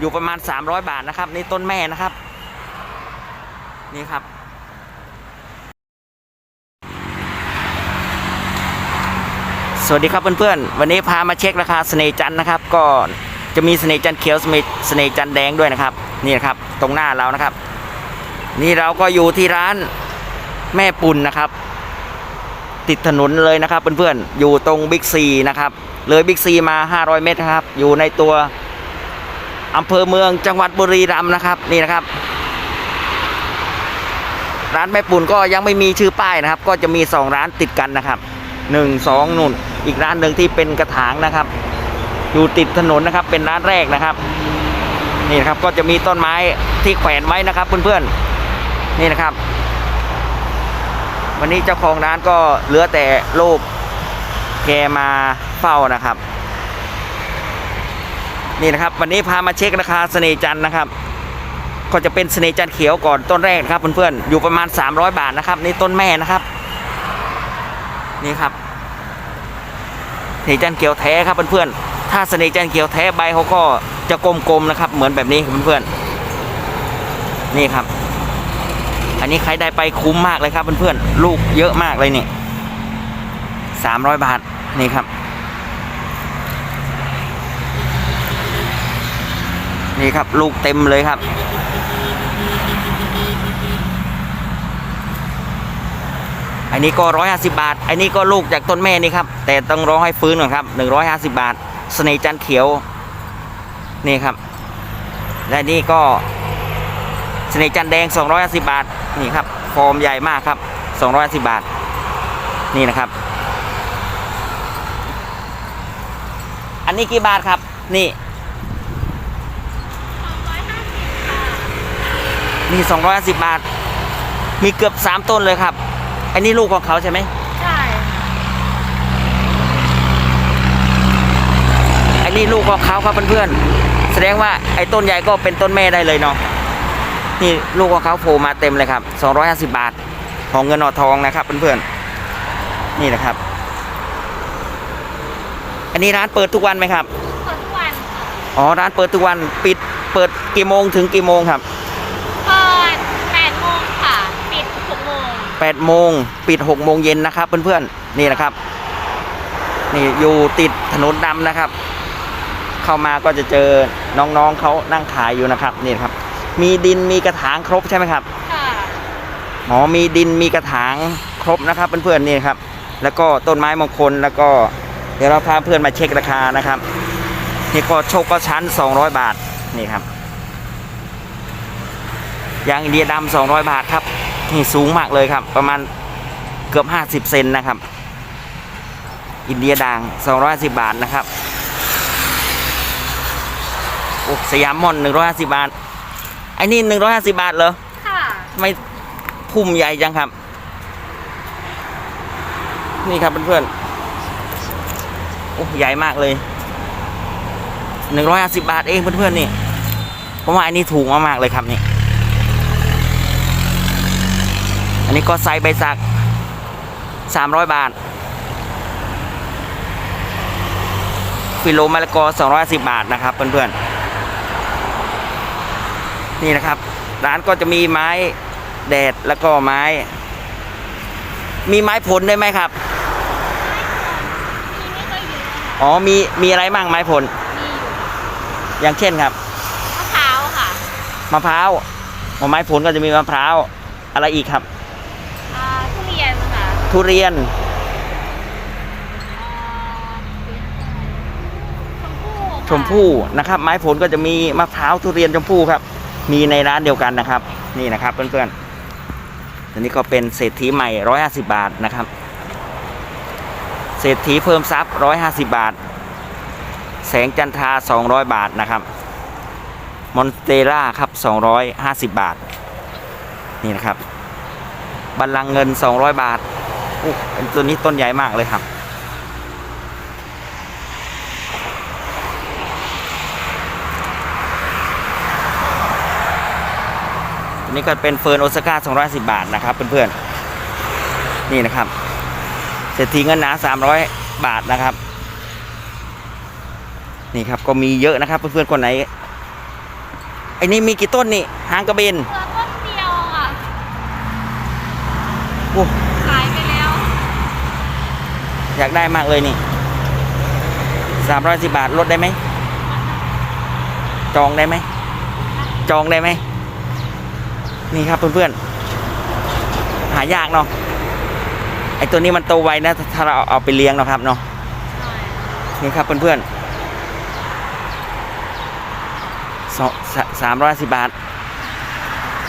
อยู่ประมาณ 300 บาทนะครับนี่ต้นแม่นะครับ นี่ครับ สวัสดีครับเพื่อนๆ วันนี้พามาเช็คราคาเสน่จันนะครับ ก็จะมีเสน่จันเขียวเสน่ห์เสน่จันแดงด้วยนะครับ นี่นะครับ ตรงหน้าเรานะครับ นี่เราก็อยู่ที่ร้านแม่ปุ่นนะครับ ติดถนนเลยนะครับเพื่อนๆ อยู่ตรงบิ๊กซีนะครับ เลยบิ๊กซีมา 500 เมตรครับ อยู่ในตัว อำเภอเมืองจังหวัดบุรีรัมย์นะครับนี่นะครับ ร้านแม่ปุ่นก็ยังไม่มีชื่อป้ายนะครับ ก็จะมี 2 ร้านติดกันนะครับหนึ่งสองนุ่นอีกร้านหนึ่งที่เป็นกระถางนะครับ อยู่ติดถนนนะครับ เป็นร้านแรกนะครับ นี่นะครับก็จะมีต้นไม้ที่แขวนไว้นะครับ เพื่อนๆนี่นะครับ วันนี้เจ้าของร้านก็เหลือแต่ลูกแกมาเฝ้านะครับ นี่นะครับ วันนี้พามาเช็คราคาเสน่จันนะครับ ก็จะเป็นเสน่จันเขียวก่อนต้นแรกนะครับเพื่อนๆอยู่ประมาณ 300 บาทนะครับนี่ต้นแม่นะครับ นี่ครับเสน่จันเขียวแท้ครับเพื่อนๆถ้าเสน่จันเขียวแท้ใบเขาก็จะกลมๆนะครับ เหมือนแบบนี้เพื่อนๆนี่ครับ อันนี้ใครได้ไปคุ้มมากเลยครับเพื่อนๆลูกเยอะมากเลยนี่สามร้อยบาทนี่ครับ นี่ครับ ลูกเต็มเลยครับ อันนี้ก็ร้อยห้าสิบาท อันนี้ก็ลูกจากต้นแม่นี่ครับ แต่ต้องรอให้ฟื้นก่อนครับหนึ่งร้อยห้าสิบาท สเสน่จันเขียว นี่ครับ และนี่ก็สเสน่จันแดงสองร้อยห้าสิบาท นี่ครับ ฟอร์มใหญ่มากครับสองร้อยห้าสิบาท นี่นะครับ อันนี้กี่บาทครับ นี่ มีสองร้อยสิบบาท มีเกือบสามต้นเลยครับ อันนี้ลูกของเขาใช่ไหมใช่ อันนี้ลูกของเขาครับเพื่อนๆ แสดงว่าไอ้ต้นใหญ่ก็เป็นต้นแม่ได้เลยเนาะ นี่ลูกของเขาโผล่มาเต็มเลยครับสองร้อยห้าสิบบาท ของเงินหอทองนะครับเพื่อนๆ นี่นะครับ อันนี้ร้านเปิดทุกวันไหมครับ เปิดทุกวันค่ะอ๋อ ร้านเปิดทุกวัน ปิดเปิดกี่โมงถึงกี่โมงครับ เปิด8โมงค่ะ ปิด6โมง 8โมงปิด6โมงเย็นนะครับ เพื่อนๆนี่นะครับ นี่อยู่ติดถนนดำนะครับ เข้ามาก็จะเจอน้องๆเขานั่งขายอยู่นะครับนี่นะครับ มีดินมีกระถางครบใช่ไหมครับค่ะอ๋อมีดินมีกระถางครบนะครับเพื่อนๆนี่ครับ แล้วก็ต้นไม้มงคลแล้วก็เดี๋ยวเราพาเพื่อนมาเช็คราคานะครับนี่ก็โชคก็ชั้น 200 บาทนี่ครับยางอินเดียดำ200 บาทครับ นี่สูงมากเลยครับ ประมาณเกือบ 50 เซนนะครับ อินเดียด่าง 250 บาทนะครับโอ้สยามมอน150 บาท ไอ้นี่ 150 บาทเหรอ ค่ะทำไมพุ่มใหญ่จังครับ นี่ครับเพื่อนๆโอ้ใหญ่มากเลยหนึ่งร้อยห้าสิบาทเองเพื่อนๆนี่ผมว่าอันนี้ถูกมากๆเลยครับนี่ อั นนี้ก็ไซส์ใบสักสามร้อยบาท ฟิโลมะละกอสองร้อยสิบบาทนะครับเพื่อนๆ นี่นะครับ ร้านก็จะมีไม้แดดแล้วก็ไม้ มีไม้ผลได้วยไหมครับมีไม่ค่อยเยอะอ๋อ มี มีอะไรบ้างไม้ผลมีอยู่อย่างเช่นครับ มะพร้าวค่ะ มะพร้าวอ๋อไม้ผลก็จะมีมะพร้าว อะไรอีกครับ อ่าทุเรียนค่ะ ทุเรียนอ่าชมพู่ค่ะชมพู่นะครับ ไม้ผลก็จะมีมะพร้าวทุเรียนชมพู่ครับ มีในร้านเดียวกันนะครับ นี่นะครับเพื่อนๆอันนี้ก็เป็นเศรษฐีใหม่ร้อยห้าสิบาทนะครับ เศรษฐีเพิ่มทรัพย์ร้อยห้าสิบาท แสงจันทราสองร้อยบาทนะครับ มอนเตล่าครับสองร้อยห้าสิบบาท นี่นะครับบัลลังก์เงินสองร้อยบาท อู้ตัวนี้ต้นใหญ่มากเลยครับอันนี้ก็เป็นเฟิร์นโอซาก้า210 บาทนะครับเพื่อนๆ นี่นะครับ เศรษฐีเงินหนา 300 บาทนะครับ นี่ครับก็มีเยอะนะครับเพื่อนๆ คนไหนไอ้นี่มีกี่ต้นนี่หางกระเบนเหลือต้นเดียวค่ะ โอ้ ขายไปแล้ว อยากได้มากเลยนี่สามร้อยสิบาทลดได้ไหม จองได้ไหม จองได้ไหม นี่ครับเพื่อนๆ หายากเนาะ ไอตัวนี้มันโตไวนะ ถ้าเราเอาไปเลี้ยงเนาะครับเนาะ นี่ครับเพื่อนๆสองสามร้อยสิบบาท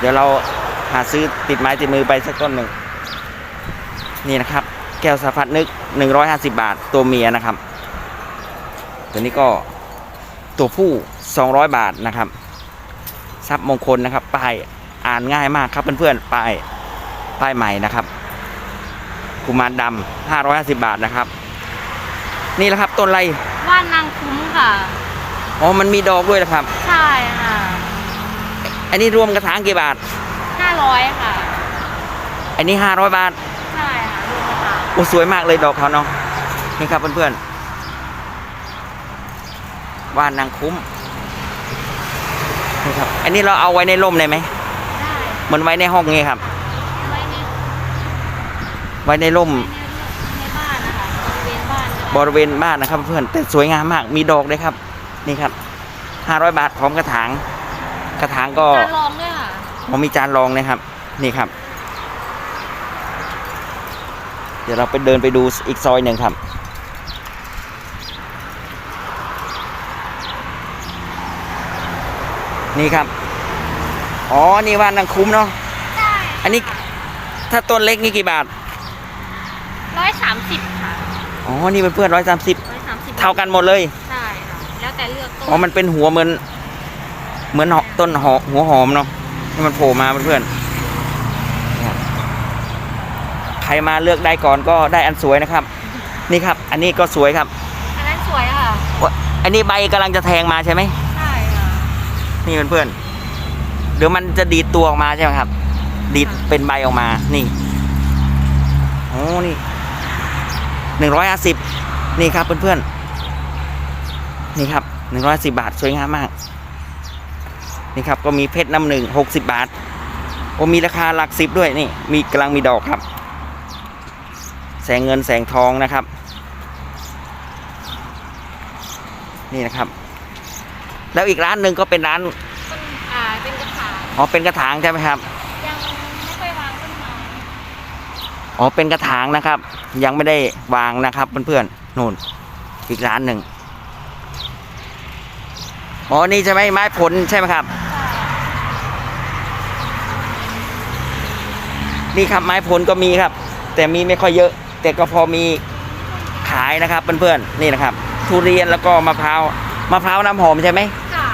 เดี๋ยวเราหาซื้อติดไม้ติดมือไปสักต้นหนึ่ง นี่นะครับ แก้วสะพัดนึก 150 บาท ตัวเมียนะครับ ตัวนี้ก็ตัวผู้ 200 บาทนะครับทรัพย์มงคลนะครับป้ายอ่านง่ายมากครับเพื่อนๆป้ายป้ายใหม่นะครับกุมารดำ550 บาทนะครับ นี่แหละครับต้นอะไรว่านนางคุ้มค่ะอ๋อมันมีดอกด้วยนะครับ ใช่ค่ะ อันนี้รวมกระถางกี่บาทห้าร้อยค่ะ อันนี้ 500 บาท อ้สวยมากเลยดอกเขาเนาะนี่ครับเพื่อนๆว่านนางคุ้มนี่ครับอันนี้เราเอาไว้ในร่มได้ไหมได้เหมันไว้ในห้องไงครับ ไว้ในไว้ในร่มในบ้านนะคะบริเวณบ้านก็ได้บริเวณบ้านนะครับ เพื่อนแต่สวยงามมากมีดอกด้วยครับ นี่ครับห้าร้อยบาทพร้อมกระถาง กระถางก็จานรองด้วยค่ะผมมีจานรองนะครับ นี่ครับ เดี๋ยวเราไปเดินไปดูอีกซอยหนึ่งครับ นี่ครับ อ๋อ นี่ว่านนางคุ้มเนาะได้อันนี้ถ้าต้นเล็กนี่กี่บาทร้อยสามสิบค่ะ อ๋อ นี่เป็นเพื่อนร้อยสามสิบร้อยสามสิบเท่ากันหมดเลย ใช่ค่ะ แล้วแต่เลือกต้น อ๋อ มันเป็นหัวเหมือน เหมือนหอต้นหอหัวหอมเนาะที่มันโผล่มาเพื่อนๆนี่ครับใค รมาเลือกได้ก่อนก็ได้อันสวยนะครับ นี่ครับ อันนี้ก็สวยครับ อันนั้นสวยค่ะวะอันนี้ใบกำลังจะแทงมาใช่ไหมใช่ค่ะ นี่เพื่อนๆเดี๋ยวมันจะดีดตัวออกมาใช่ไหมครับ ดีดเป็นใบออกมา นี่ โอ้นี่หนึ่งร้อยห้าสิบนี่ครับเพื่อนๆ นี่ครับหนึ่งร้อยสิบบาทสวยงามมาก นี่ครับก็มีเพชรน้ำหนึ่งหกสิบบาทโอ้มีราคาหลักสิบด้วยนี่ มีกำลังมีดอกครับ แสงเงินแสงทองนะครับ นี่นะครับ แล้วอีกร้านหนึ่งก็เป็นร้านต้นอ่าเป็นกระถางอ๋อเป็นกระถางใช่ไหมครับ ยังไม่ค่อยวางต้นไม้อ๋อเป็นกระถางนะครับ ยังไม่ได้วางนะครับเพื่อนๆนู่น อีกร้านหนึ่งอ๋อนี่ใช่ไหมไม้ผลใช่ไหมครับ นี่ครับไม้ผลก็มีครับ แต่มีไม่ค่อยเยอะ แต่ก็พอมีขายนะครับเพื่อนๆนี่นะครับ ทุเรียนแล้วก็มะพร้าวมะพร้าวน้ำหอมใช่ไหมค่ะ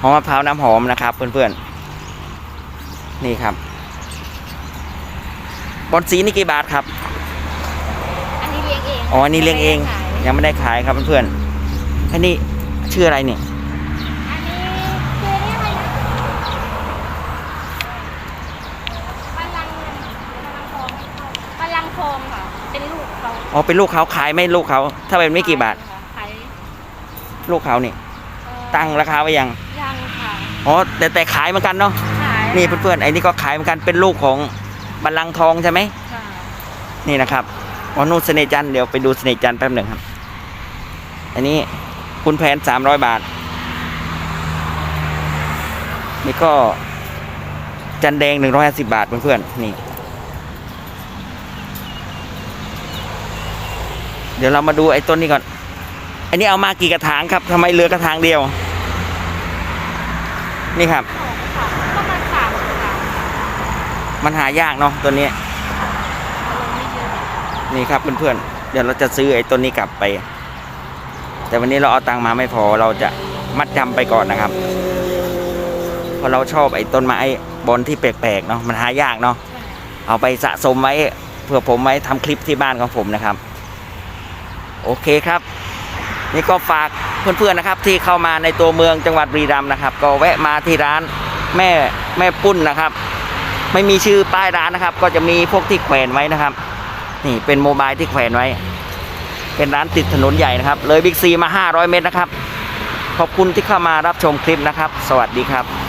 หอมมะพร้าวน้ำหอมนะครับ เพื่อนๆนี่ครับ บอนสีนี่กี่บาทครับ อันนี้เลี้ยงเองอ๋ออันนี้เลี้ยงเองไม่ได้ขายยังไม่ได้ขายครับเพื่อนๆอันนี้ชื่ออะไรเนี่ย อันนี้คือนี่อะไรนะบัลลังก์บัลลังก์ทองบัลลังก์ทองค่ะ เป็นลูกเขา อ๋อเป็นลูกเขาขายไหม่ลูกเขา ถ้าเป็นไม่กี่บาท ขายลูกเขานี่ เอ่อตั้งราคาไว้ยัง ยังค่ะอ๋อแต่แต่ขายเหมือนกันเนาะ ขายนี่เพื่อนๆไอ้นี่ก็ขายเหมือนกันเป็นลูกของบัลลังก์ทองใช่ไหม ค่ะนี่นะครับอ๋อนู่นเสน่ห์จันทร์เดี๋ยวไปดูเสน่ห์จันทร์แป๊บหนึ่งครับ อันนี้คุณแผนสามร้อยบาท นี่ก็จันแดงหนึ่งร้อยห้าสิบาทเพื่อนๆนี่ เดี๋ยวเรามาดูไอ้ต้นนี้ก่อน อันนี้เอามากี่กระถางครับทำไมเหลือกระถางเดียว นี่ครับสองค่ะก็มาสามค่ะมันหายากเนาะตัวนี้เอาลงไม่เยอะนี่ครับเพื่อนๆ เดี๋ยวเราจะซื้อไอ้ต้นนี้กลับไป แต่วันนี้เราเอาตังค์มาไม่พอเราจะมัดจำไปก่อนนะครับ เพราะเราชอบไอ้ต้นไม้บอลที่แปลกๆเนาะมันหายากเนาะเอาไปสะสมไว้เพื่อผมไว้ทำคลิปที่บ้านของผมนะครับ โอเคครับ นี่ก็ฝากเพื่อนๆนะครับ ที่เข้ามาในตัวเมืองจังหวัดบุรีรัมย์นะครับ ก็แวะมาที่ร้านแม่แม่ปุ้นนะครับ ไม่มีชื่อป้ายร้านนะครับ ก็จะมีพวกที่แขวนไว้นะครับ นี่เป็นโมบายที่แขวนไว้ เป็นร้านติดถนนใหญ่นะครับ เลยบิ๊กซีมา 500 เมตรนะครับ ขอบคุณที่เข้ามารับชมคลิปนะครับ สวัสดีครับ